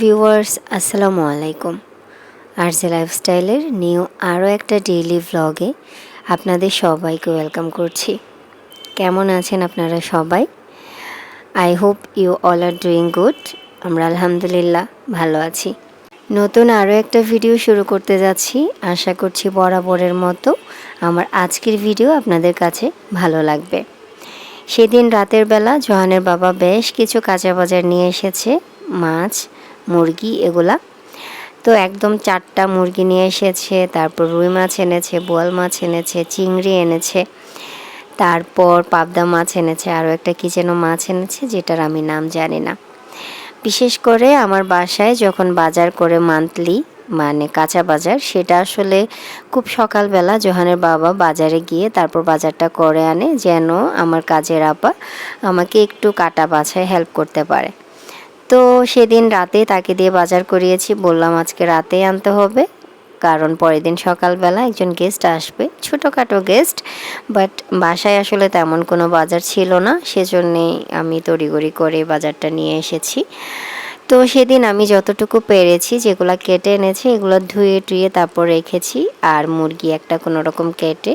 Viewers, আসসালামু আলাইকুম। RJ লাইফস্টাইলের new আরও একটা ডেইলি ভ্লগে আপনাদের সবাইকে ওয়েলকাম করছি। কেমন আছেন আপনারা সবাই? I hope you all are doing good আমরা আলহামদুলিল্লাহ ভালো আছি। নতুন আরও একটা ভিডিও শুরু করতে যাচ্ছি। আশা করছি বরাবরের মতো আমার আজকের ভিডিও আপনাদের কাছে ভালো লাগবে। সেদিন রাতের বেলা জোহানের বাবা বেশ কিছু কাঁচা বাজার নিয়ে এসেছে। মাছ, মুরগি এগুলা। তো একদম চারটা মুরগি নিয়ে এসেছে, তারপর রুই মাছ এনেছে, বোয়াল মাছ এনেছে, চিংড়ি এনেছে, তারপর পাবদা মাছ এনেছে, আরও একটা কি যেন মাছ এনেছে যেটার আমি নাম জানি না। বিশেষ করে আমার বাসায় যখন বাজার করে মান্থলি মানে কাঁচা বাজার, সেটা আসলে খুব সকালবেলা জোহানের বাবা বাজারে গিয়ে তারপর বাজারটা করে আনে, যেন আমার কাজের আপা আমাকে একটু কাটা বাছায় হেল্প করতে পারে। তো সেদিন রাতে তাকে দিয়ে বাজার করিয়েছি। বললাম, আজকে রাতে আনতে হবে। কারণ পরের দিন সকালবেলা একজন গেস্ট আসবে। ছোটোখাটো গেস্ট বাট বাসায় আসলে তেমন কোনো বাজার ছিল না। সেজন্যেই আমি তড়িগড়ি করে বাজারটা নিয়ে এসেছি। তো সেদিন আমি যতটুকু পেরেছি, যেগুলো কেটে এনেছি, এগুলো ধুয়ে টুয়ে তারপর রেখেছি। আর মুরগি একটা কোনো রকম কেটে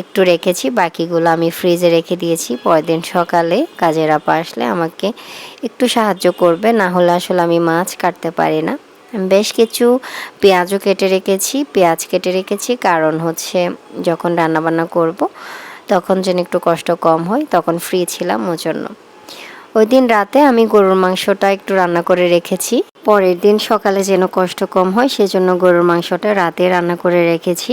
একটু রেখেছি, বাকিগুলো আমি ফ্রিজে রেখে দিয়েছি। পরের দিন সকালে কাজের আপা আসলে আমাকে একটু সাহায্য করবে, না হলে আসলে আমি মাছ কাটতে পারি না। বেশ কিছু পেঁয়াজও কেটে রেখেছি, পেঁয়াজ কেটে রেখেছি। কারণ হচ্ছে যখন রান্নাবান্না করব, তখন যেন একটু কষ্ট কম হয়, তখন ফ্রি ছিলাম ওই জন্য ওই দিন রাতে আমি গরুর মাংসটা একটু রান্না করে রেখেছি। পরের দিন সকালে যেন কষ্ট কম হয়, সেজন্য গরুর মাংসটা রাতে রান্না করে রেখেছি।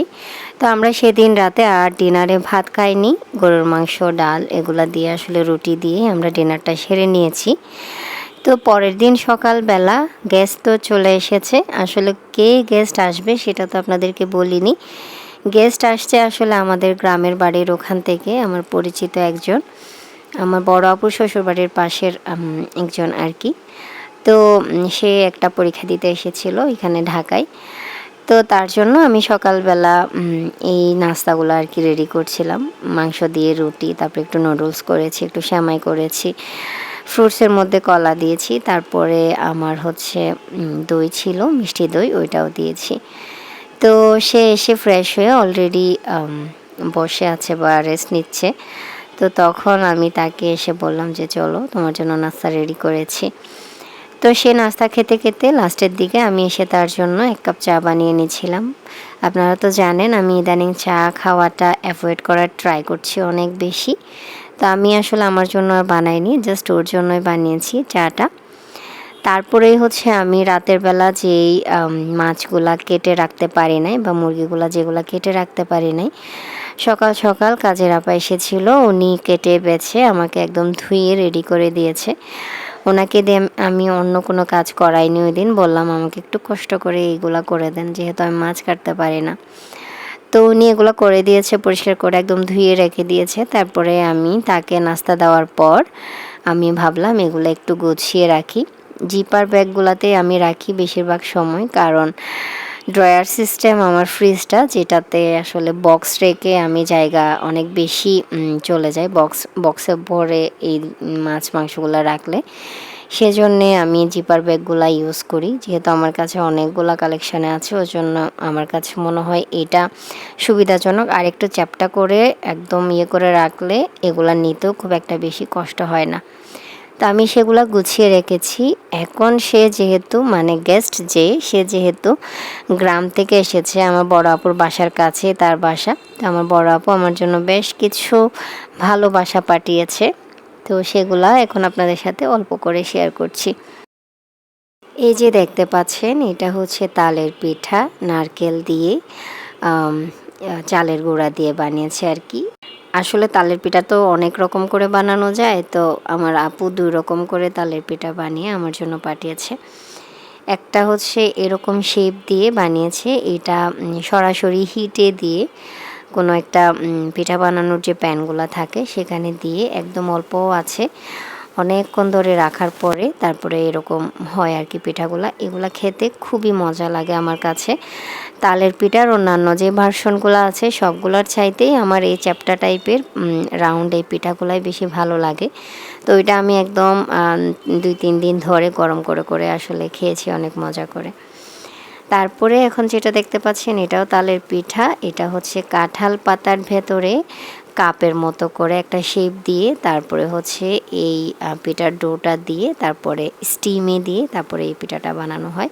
তো আমরা সেদিন রাতে আর ডিনারে ভাত খাইনি। গরুর মাংস, ডাল এগুলা দিয়ে আসলে রুটি দিয়ে আমরা ডিনারটা সেরে নিয়েছি। তো পরের দিন সকালবেলা গ্যাস তো চলে এসেছে। আসলে কে গেস্ট আসবে সেটা তো আপনাদেরকে বলিনি। গেস্ট আসছে আসলে আমাদের গ্রামের বাড়ির ওখান থেকে, আমার পরিচিত একজন। আমার বড় অপুর শ্বশুরবাড়ির পাশের একজন আর কি। তো সে একটা পরীক্ষা দিতে এসেছিল এখানে ঢাকায়। তো তার জন্য আমি সকালবেলা এই নাস্তাগুলো আর কি রেডি করছিলাম। মাংস দিয়ে রুটি, তারপরে একটু নুডলস করেছি, একটু শ্যামাই করেছি ফ্রুটসের মধ্যে কলা দিয়েছি, তারপরে আমার হচ্ছে দই ছিল, মিষ্টি দই, ওইটাও দিয়েছি। তো সে এসে ফ্রেশ হয়ে অলরেডি বসে আছে বা রেস্ট নিচ্ছে। তো তখন আমি তাকে এসে বললাম যে, চলো, তোমার জন্য নাস্তা রেডি করেছি। তো সে নাস্তা খেতে খেতে লাস্টের দিকে আমি এসে তার জন্য এক কাপ চা বানিয়ে নিয়েছিলাম। আপনারা তো জানেন, আমি ইদানিং চা খাওয়াটা অ্যাভয়েড করার ট্রাই করছি অনেক বেশি। তো আমি আসলে আমার জন্য আর বানাইনি জাস্ট ওর জন্যই বানিয়েছি চাটা। তারপরেই হচ্ছে আমি রাতের বেলা যেই মাছগুলা কেটে রাখতে পারি নাই বা মুরগিগুলা যেগুলা কেটে রাখতে পারি নাই সকাল সকাল কাজের আপা এসেছিল, উনি কেটে বেছে আমাকে একদম ধুয়ে রেডি করে দিয়েছে। ওনাকে দিয়ে আমি অন্য কোনো কাজ করাইনি ওই দিন, বললাম আমাকে একটু কষ্ট করে এইগুলা করে দেন, যেহেতু আমি মাছ কাটতে পারি না। তো উনি এগুলো করে দিয়েছে, পরিষ্কার করে একদম ধুয়ে রেখে দিয়েছে। তারপরে আমি তাকে নাস্তা দেওয়ার পর আমি ভাবলাম এগুলো একটু গুছিয়ে রাখি। জিপার ব্যাগগুলোতে আমি রাখি বেশিরভাগ সময়, কারণ ড্রয়ার সিস্টেম আমার ফ্রিজটা, যেটাতে আসলে বক্স রেখে আমি জায়গা অনেক বেশি চলে যায় বক্স বক্সে ভরে এই মাছ মাংসগুলো রাখলে। সেজন্যে আমি জিপার ব্যাগগুলো ইউজ করি। যেহেতু আমার কাছে অনেকগুলো কালেকশানে আছে ওই জন্য আমার কাছে মনে হয় এটা সুবিধাজনক। আর একটু চ্যাপটা করে একদম ইয়ে করে রাখলে এগুলা নিতেও খুব একটা বেশি কষ্ট হয় না। তো আমি সেগুলো গুছিয়ে রেখেছি। এখন সে যেহেতু মানে গেস্ট যে, সে যেহেতু গ্রাম থেকে এসেছে, আমার বড় আপুর বাসার কাছে, তার বাসা। তো আমার বড় আপু আমার জন্য বেশ কিছু ভালোবাসা পাঠিয়েছে। তো সেগুলা এখন আপনাদের সাথে অল্প করে শেয়ার করছি। এই যে দেখতে পাচ্ছেন, এটা হচ্ছে তালের পিঠা, নারকেল দিয়ে চালের গুঁড়া দিয়ে বানিয়েছে আর কি। আসলে তালের পিঠা তো অনেক রকম করে বানানো যায়, তো আমার আপু দুই রকম করে তালের পিঠা বানিয়ে আমার জন্য পাঠিয়েছে। একটা হচ্ছে এরকম শেপ দিয়ে বানিয়েছে, এটা সরাসরি হিটে দিয়ে কোনো একটা পিঠা বানানোর যে প্যানগুলো থাকে, সেখানে দিয়ে একদম অল্প আছে। অনেকক্ষণ ধরে রাখার পরে তারপরে এরকম হয় আর কি পিঠাগুলা। এগুলা খেতে খুবই মজা লাগে আমার কাছে। তালের পিঠার অন্যান্য যে ভার্সনগুলো আছে, সবগুলোর চাইতেই আমার এই চ্যাপ্টা টাইপের রাউন্ড এই পিঠাগুলাই বেশি ভালো লাগে। তো এটা আমি একদম দুই, তিন দিন ধরে গরম করে করে আসলে খেয়েছি, অনেক মজা করে। তারপরে এখন যেটা দেখতে পাচ্ছেন এটাও তালের পিঠা। এটা হচ্ছে কাঁঠাল পাতার ভেতরে কাপের মতো করে একটা শেপ দিয়ে, তারপরে হচ্ছে এই পিঠার ডোটা দিয়ে, তারপরে স্টিমে দিয়ে তারপরে এই পিঠাটা বানানো হয়।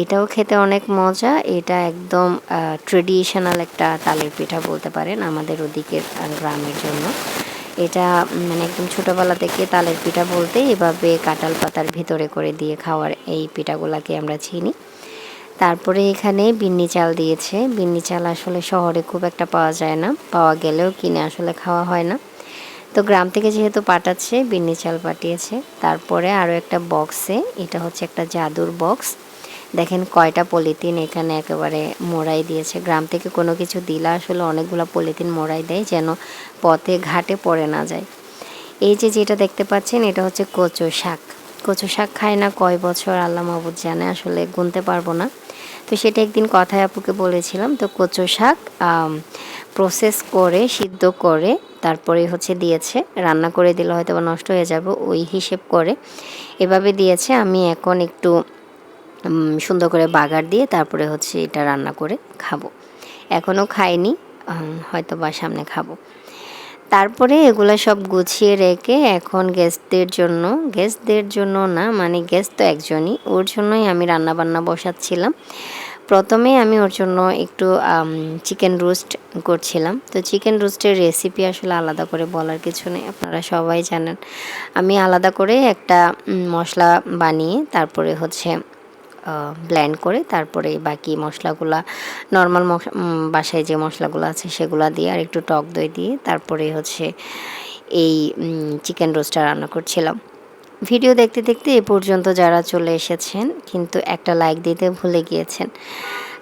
এটাও খেতে অনেক মজা। এটা একদম ট্রেডিশনাল একটা তালের পিঠা বলতে পারেন আমাদের ওদিকের গ্রামের জন্য। এটা মানে একদম ছোটোবেলা থেকে তালের পিঠা বলতে এভাবে কাঁঠাল পাতার ভিতরে করে দিয়ে খাওয়ার এই পিঠাগুলাকে আমরা চিনি। তারপরে এখানে বিন্নি চাল দিয়েছে। বিন্নি চাল আসলে শহরে খুব একটা পাওয়া যায় না। পাওয়া গেলেও কিনে আসলে খাওয়া হয় না। তো গ্রাম থেকে যেহেতু পাঠাচ্ছে, বিন্নি চাল পাঠিয়েছে। তারপরে আরও একটা বক্সে, এটা হচ্ছে একটা জাদুর বক্স। দেখেন কয়টা পলিথিন এখানে একেবারে মোড়াই দিয়েছে। গ্রাম থেকে কোনো কিছু দিলে আসলে অনেকগুলো পলিথিন মোড়াই দেয়, যেন পথে ঘাটে পড়ে না যায়। এই যে যেটা দেখতে পাচ্ছেন, এটা হচ্ছে কচু শাক। কচু শাক খায় না কয় বছর, আল্লাহ মাহবুদ জানে, আসলে গুনতে পারব না। তো সেটা একদিন কথায় আপুকে বলেছিলাম, তো কচু শাক প্রসেস করে, সিদ্ধ করে তারপরে হচ্ছে দিয়েছে। রান্না করে দিলে হয়তো বা নষ্ট হয়ে যাবে, ওই হিসেব করে। এভাবে দিয়েছে, আমি এখন একটু সুন্দর করে বাগার দিয়ে তারপরে হচ্ছে এটা রান্না করে খাব। এখনও খাইনি হয়তো বা সামনে খাব। তারপরে এগুলো সব গুছিয়ে রেখে এখন গেস্টদের জন্য গেস্টদের জন্য না মানে গেস্ট তো একজনই। ওর জন্যই আমি রান্না বান্না বসাচ্ছিলাম। প্রথমে আমি ওর জন্য একটু চিকেন রোস্ট করছিলাম। তো চিকেন রোস্টের রেসিপি আসলে আলাদা করে বলার কিছু নেই, আপনারা সবাই জানেন। আমি আলাদা করে একটা মশলা বানিয়ে তারপরে হচ্ছে ব্ল্যান্ড করে তারপরে বাকি মশলাগুলা নর্মাল বাসায় যে মশলাগুলো আছে সেগুলো দিয়ে আর একটু টক দই দিয়ে তারপরে হচ্ছে এই চিকেন রোস্টটা রান্না করছিলাম। ভিডিও দেখতে দেখতে এ পর্যন্ত যারা চলে এসেছেন কিন্তু একটা লাইক দিতে ভুলে গিয়েছেন,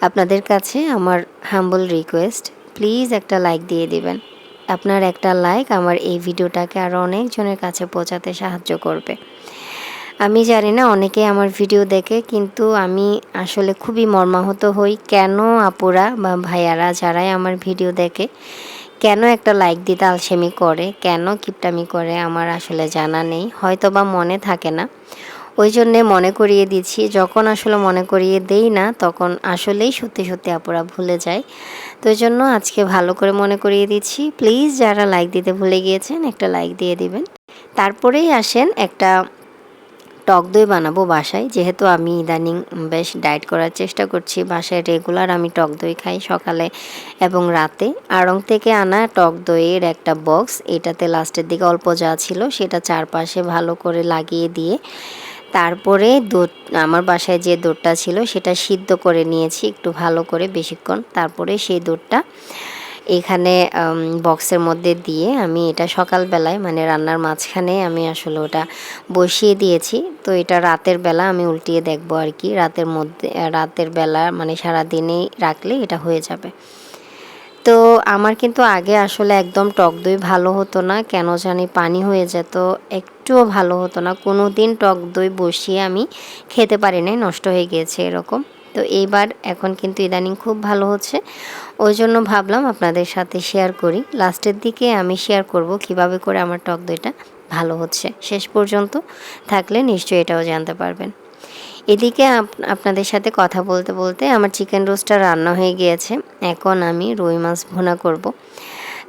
আপনাদের কাছে আমার হাম্বল রিকোয়েস্ট প্লিজ একটা লাইক দিয়ে দিবেন। আপনার একটা লাইক আমার এই ভিডিওটাকে আরও অনেকজনের কাছে পৌঁছাতে সাহায্য করবে। আমি জানি না অনেকে আমার ভিডিও দেখে, কিন্তু আমি আসলে খুবই মর্মাহত হই। কেন আপুরা বা ভাইয়ারা যারাই আমার ভিডিও দেখে, কেন একটা লাইক দিতে আলসেমি করে? কেন কিপটামি করে? আমার আসলে জানা নেই। হয়তো বা মনে থাকে না। ওই জন্যে মনে করিয়ে দিচ্ছি, যখন আসলে মনে করিয়ে দেই না, তখন আসলেই সত্যি সত্যি আপুরা ভুলে যায়। তো ওই জন্য আজকে ভালো করে মনে করিয়ে দিচ্ছি। প্লিজ যারা লাইক দিতে ভুলে গিয়েছেন, একটা লাইক দিয়ে দিবেন। তারপরেই আসেন একটা টক দই বানাবো বাসায়। যেহেতু আমি ইদানিং বেশ ডায়েট করার চেষ্টা করছি, বাসায় রেগুলার আমি টক দই খাই সকালে এবং রাতে। আড়ং থেকে আনা টক দইয়ের একটা বক্স এটাতে লাস্টের দিকে অল্প যা ছিল সেটা চারপাশে ভালো করে লাগিয়ে দিয়ে তারপরে দুধ, আমার বাসায় যে দুধটা ছিল সেটা সিদ্ধ করে নিয়েছি একটু ভালো করে বেশিক্ষণ। তারপরে সেই দুধটা এখানে বক্সের মধ্যে দিয়ে আমি এটা সকালবেলায় মানে রান্নার মাঝখানে আমি আসলে ওটা বসিয়ে দিয়েছি। তো এটা রাতের বেলা আমি উল্টিয়ে দেখব আর কি। রাতের মধ্যে রাতের বেলা মানে সারা দিনেই রাখলে এটা হয়ে যাবে। তো আমার কিন্তু আগে আসলে একদম টক দই ভালো হতো না, কেন জানি পানি হয়ে যেত, একটুও ভালো হতো না। কোনো দিন টক দই বসিয়ে আমি খেতে পারি নাই, নষ্ট হয়ে গিয়েছে এরকম। তো এইবার এখন কিন্তু ইদানিং খুব ভালো হচ্ছে। ওই জন্য ভাবলাম আপনাদের সাথে শেয়ার করি। লাস্টের দিকে আমি শেয়ার করব কীভাবে করে আমার টক দইটা ভালো হচ্ছে। শেষ পর্যন্ত থাকলে নিশ্চয়ই এটাও জানতে পারবেন। এদিকে আপনাদের সাথে কথা বলতে বলতে আমার চিকেন রোস্টটা রান্না হয়ে গিয়েছে। এখন আমি রুই মাছ ভুনা করব।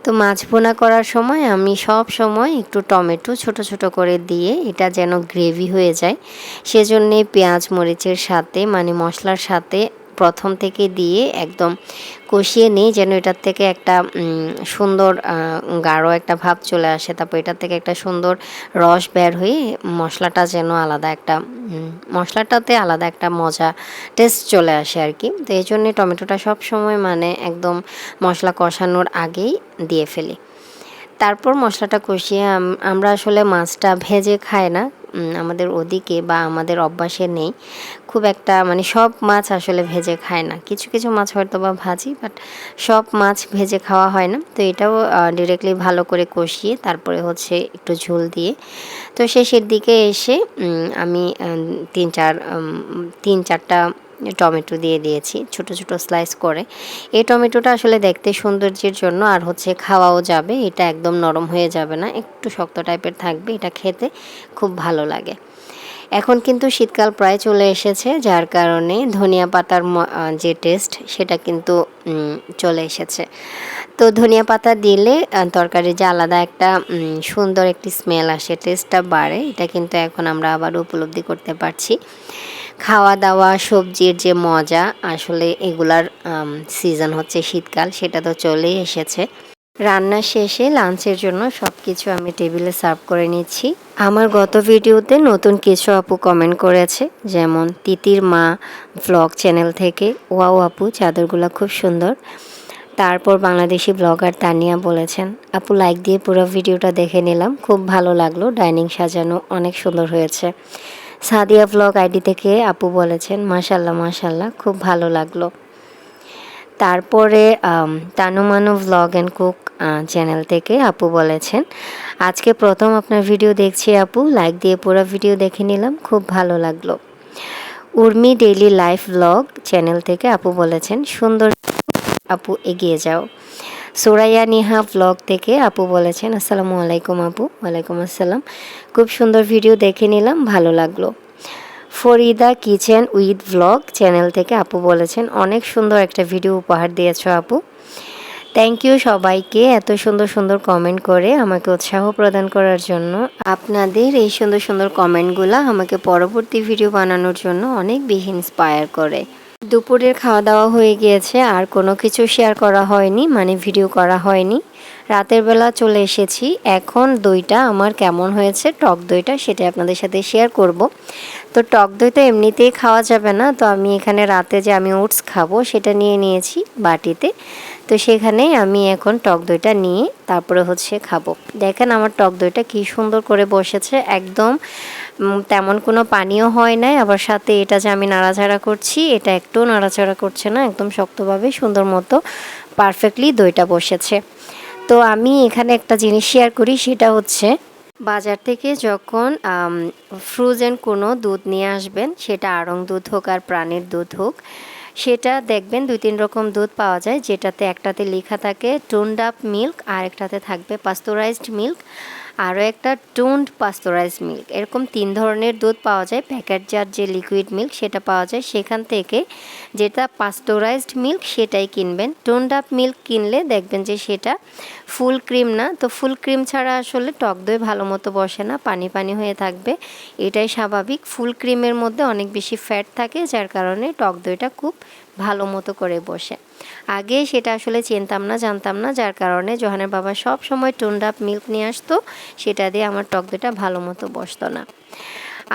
তো মাছ পোনা করার সময় আমি সব সময় একটু টমেটো ছোট ছোট করে দিয়ে এটা যেন গ্রেভি হয়ে যায়। সেজন্যে পেঁয়াজ, মরিচের সাথে মানে মশলার সাথে প্রথম থেকে দিয়ে একদম কষিয়ে নিই যেন এটার থেকে একটা সুন্দর গাঢ় একটা ভাব চলে আসে। তারপর এটার থেকে একটা সুন্দর রস বের হয়ে মশলাটা যেন আলাদা একটা মশলাটাতে আলাদা একটা মজা টেস্ট চলে আসে আর কি। তো এই জন্যে টমেটোটা সব সময় মানে একদম মশলা কষানোর আগেই দিয়ে ফেলি। তারপর মশলাটা কষিয়ে আমরা আসলে মাছটা ভেজে খাই না। আমাদের ওদিকে বা আমাদের অভ্যাসে নেই। খুব একটা মানে সব মাছ আসলে ভেজে খায় না। কিছু কিছু মাছ হয়তো বা ভাজি বাট সব মাছ ভেজে খাওয়া হয় না। তো এটাও ডিরেক্টলি ভালো করে কষিয়ে তারপরে হচ্ছে একটু ঝোল দিয়ে। তো শেষের দিকে এসে আমি তিন, চার তিন, চারটা টমেটো দিয়ে দিয়েছি, ছোট ছোট স্লাইস করে। এই টমেটোটা আসলে দেখতে সৌন্দর্যের জন্য আর হচ্ছে খাওয়াও যাবে, এটা একদম নরম হয়ে যাবে না, একটু শক্ত টাইপের থাকবে, এটা খেতে খুব ভালো লাগে। এখন কিন্তু শীতকাল প্রায় চলে এসেছে, যার কারণে ধনিয়া পাতার যে টেস্ট সেটা কিন্তু চলে এসেছে। তো ধনিয়া পাতা দিলে তরকারির যে আলাদা একটা সুন্দর একটি স্মেল আসে টেস্টটা বাড়ে, এটা কিন্তু এখন আমরা আবার উপলব্ধি করতে পারছি। খাওয়া দাওয়া সবজির যে মজা, আসলে এগুলার সিজন হচ্ছে শীতকাল, সেটা তো চলেই এসেছে। রান্না শেষে লাঞ্চের জন্য সব কিছু আমি টেবিলে সার্ভ করে নিচ্ছি। আমার গত ভিডিওতে নতুন কিছু আপু কমেন্ট করেছে, যেমন তিতির মা ভ্লগ চ্যানেল থেকে, ওয়াও আপু, চাদরগুলো খুব সুন্দর। তারপর বাংলাদেশি ব্লগার তানিয়া বলেছেন, আপু লাইক দিয়ে পুরো ভিডিওটা দেখে নিলাম, খুব ভালো লাগল, ডাইনিং সাজানো অনেক সুন্দর হয়েছে। সাদিয়া ব্লগ আইডি থেকে আপু বলেছেন মাশাল্লাহ মাশাল্লাহ খুব ভালো লাগল। তারপরে Tanumanu vlog and cook channel থেকে আপু বলেছেন, আজকে প্রথম আপনার ভিডিও দেখছি আপু লাইক দিয়ে পুরো ভিডিও দেখে নিলাম, খুব ভালো লাগল। Urmi daily life blog channel থেকে আপু বলেছেন, সুন্দর, আপু এগিয়ে যাও। সোরাইয়া নিহা ব্লগ থেকে আপু বলেছেন, আসসালামু আলাইকুম আপু, ওয়ালাইকুম আসসালাম। খুব সুন্দর ভিডিও দেখে নিলাম, ভালো লাগল। Farida kitchen with blog channel থেকে আপু বলেছেন, অনেক সুন্দর একটা ভিডিও উপহার দিয়েছ আপু। থ্যাংক ইউ সবাইকে এত সুন্দর সুন্দর কমেন্ট করে আমাকে উৎসাহ প্রদান করার জন্য। আপনাদের এই সুন্দর সুন্দর কমেন্টগুলো আমাকে পরবর্তী ভিডিও বানানোর জন্য অনেক বেশি ইন্সপায়ার করে। দুপুরের খাওয়া দাওয়া হয়ে গিয়েছে, আর কোনো কিছু শেয়ার করা হয়নি মানে ভিডিও করা হয়নি। রাতের বেলা চলে এসেছি। এখন দইটা আমার কেমন হয়েছে, টক দইটা সেটা আপনাদের সাথে শেয়ার করব। তো টক দই তো এমনিতেই খাওয়া যাবে না, তো আমি এখানে রাতে যে আমি ওটস খাব সেটা নিয়ে নিয়েছি বাটিতে। তো সেখানে আমি এখন টক দইটা নিয়ে তারপরে হচ্ছে খাব। দেখেন আমার টক দইটা কি সুন্দর করে বসেছে, একদম তেমন কোনো পানিও হয় নাই। আবার সাথে এটা যে আমি নাড়াচাড়া করছি, এটা একটু নাড়াচাড়া করছে না, একদম শক্তভাবে সুন্দর মতো পারফেক্টলি দইটা বসেছে। তো আমি এখানে একটা জিনিস শেয়ার করি, সেটা হচ্ছে বাজার থেকে যখন ফ্রোজেন কোনো দুধ নিয়ে আসবেন, সেটা আড়ং দুধ হোক আর প্রাণীর দুধ হোক, সেটা দেখবেন দুই তিন রকম দুধ পাওয়া যায়, যেটাতে একটাতে লেখা থাকে টোন্ড মিল্ক আর একটাতে থাকবে পাস্তোরাইজড মিল্ক আরও একটা টোন্ড পাস্তোরাইজড মিল্ক। এরকম তিন ধরনের দুধ পাওয়া যায়। প্যাকেটজাত যে লিকুইড মিল্ক সেটা পাওয়া যায়। সেখান থেকে যেটা পাস্তোরাইজড মিল্ক সেটাই কিনবেন। টোন্ড আপ মিল্ক কিনলে দেখবেন যে সেটা ফুল ক্রিম না। তো ফুল ক্রিম ছাড়া আসলে টক দই ভালো মতো বসে না। পানি পানি হয়ে থাকবে। এটাই স্বাভাবিক। ফুল ক্রিমের মধ্যে অনেক বেশি ফ্যাট থাকে, যার কারণে টক দইটা খুব ভালো মতো করে বসে। আগে সেটা আসলে চিনতাম না, জানতাম না, যার কারণে জোহানের বাবা সব সময় টোন্ড আপ মিল্ক নিয়ে আসতো, সেটা দিয়ে আমার টক দইটা ভালো মতো বসতো না।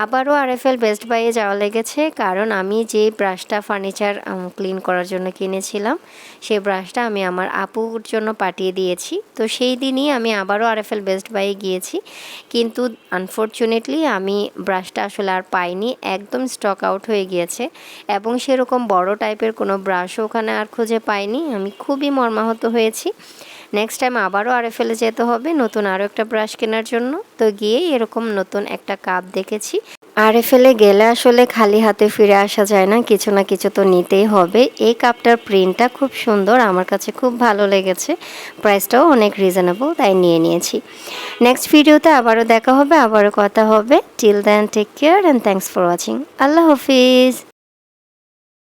আবারও আরএফএল বেস্ট বাইয়ে যাওয়া লেগেছে, কারণ আমি যে ব্রাশটা ফার্নিচার ক্লিন করার জন্য কিনেছিলাম সেই ব্রাশটা আমি আমার আপুর জন্য পাঠিয়ে দিয়েছি। তো সেই দিনই আমি আবারও আরএফএল বেস্ট বাইয়ে গিয়েছি, কিন্তু আনফর্চুনেটলি আমি ব্রাশটা আসলে আর পাইনি, একদম স্টক আউট হয়ে গিয়েছে, এবং সেরকম বড় টাইপের কোনো ব্রাশও ওখানে আর খুঁজে পাইনি। আমি খুবই মর্মাহত হয়েছি। নেক্সট টাইম আবারও আরে ফেলে যেতে হবে, নতুন আরও একটা ব্রাশ কেনার জন্য। তো গিয়েই এরকম নতুন একটা কাপ দেখেছি। আরে ফেলে গেলে আসলে খালি হাতে ফিরে আসা যায় না, কিছু না কিছু তো নিতেই হবে। এই কাপটার প্রিন্টটা খুব সুন্দর, আমার কাছে খুব ভালো লেগেছে। প্রাইসটাও অনেক রিজনেবল তাই নিয়ে নিয়েছি। নেক্সট ভিডিওতে আবারও দেখা হবে, আবারও কথা হবে। Till then take care and thanks for watching Allah Hafiz!